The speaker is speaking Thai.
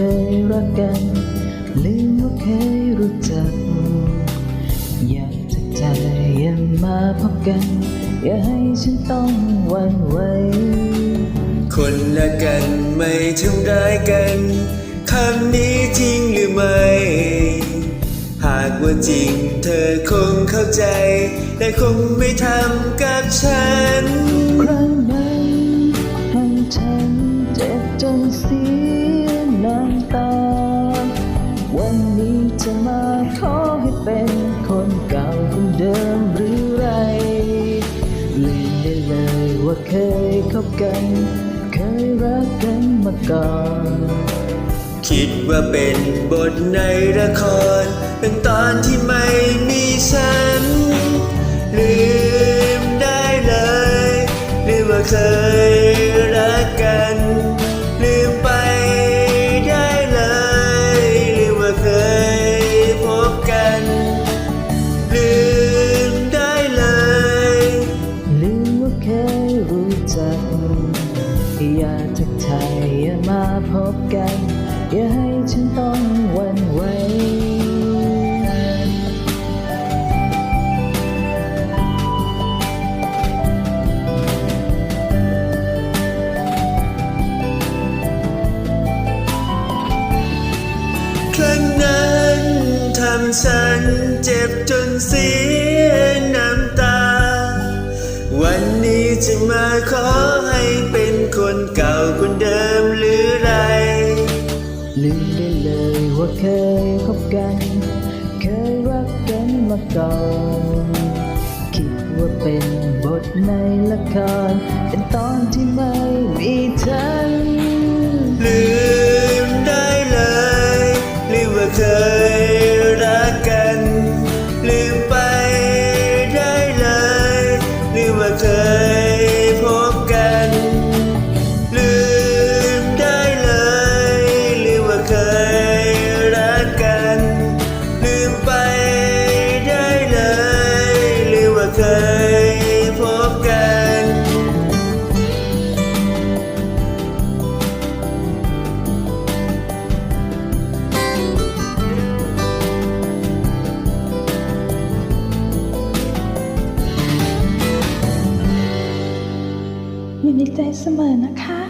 เคยรักกัน ลืมว่าเคยรู้จัก อยากจะใจย่ามาพบกัน อย่าให้ฉันต้องหวันไหวคนละกันไม่ทำร้ายกันคำนี้จริงหรือไม่ หากว่าจริงเธอคงเข้าใจแต่คงไม่ทำกับฉัน มหรือไรลืมได้เลยว่าเคยคบกัน เคยรักกันมาก่อน คิดว่าเป็นบทในละคร เป็นตอนที่ไม่มีฉัน ลืมได้เลยลืมว่าเคย อย่าทักทายอย่ามาพบกัน อย่าให้ฉันต้องวันไหวครั้งนั้นทำฉันเจ็บจนเสียน้ำตา วันนี้จะมาขอให้เป็นคนเก่าคนเดิมหรือไร ลืมได้เลยว่าเคยคบกัน เคยรักกันมาก่อนคิดว่าเป็นบทในละคร เป็นตอนที่ไม่มีเธอ มีใจเสมอนะคะ